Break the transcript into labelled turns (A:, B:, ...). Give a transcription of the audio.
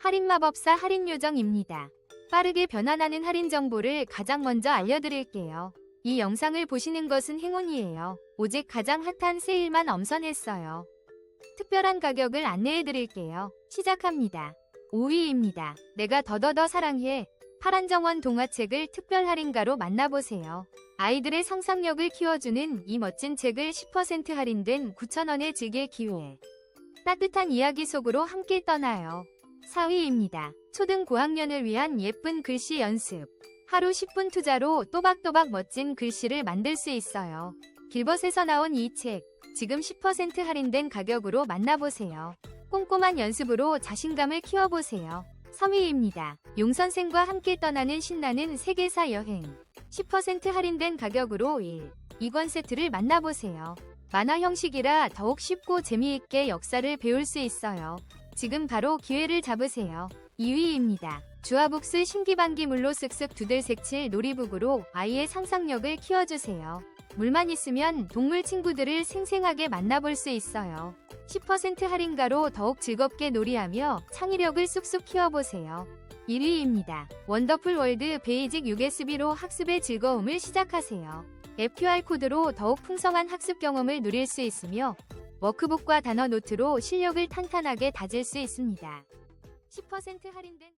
A: 할인마법사 할인요정입니다. 빠르게 변환하는 할인 정보를 가장 먼저 알려드릴게요. 이 영상을 보시는 것은 행운이에요. 오직 가장 핫한 세일만 엄선했어요. 특별한 가격을 안내해드릴게요. 시작합니다. 5위입니다. 내가 더더더 사랑해. 파란정원 동화책을 특별 할인가로 만나보세요. 아이들의 상상력을 키워주는 이 멋진 책을 10% 할인된 9,000원에 즐길 기회. 따뜻한 이야기 속으로 함께 떠나요. 4위입니다. 초등 고학년을 위한 예쁜 글씨 연습. 하루 10분 투자로 또박또박 멋진 글씨를 만들 수 있어요. 길벗에서 나온 이 책, 지금 10% 할인된 가격으로 만나보세요. 꼼꼼한 연습으로 자신감을 키워보세요. 3위입니다. 용선생과 함께 떠나는 신나는 세계사 여행. 10% 할인된 가격으로 1, 2권 세트를 만나보세요. 만화 형식이라 더욱 쉽고 재미있게 역사를 배울 수 있어요. 지금 바로 기회를 잡으세요. 2위입니다. 주아북스 신기반기 물로 쓱쓱 두들색칠 놀이북으로 아이의 상상력을 키워주세요. 물만 있으면 동물 친구들을 생생하게 만나볼 수 있어요. 10% 할인가로 더욱 즐겁게 놀이하며 창의력을 쑥쑥 키워보세요. 1위입니다. 원더풀 월드 베이직 USB로 학습의 즐거움을 시작하세요. 앱 QR코드로 더욱 풍성한 학습 경험을 누릴 수 있으며 워크북과 단어 노트로 실력을 탄탄하게 다질 수 있습니다. 10% 할인된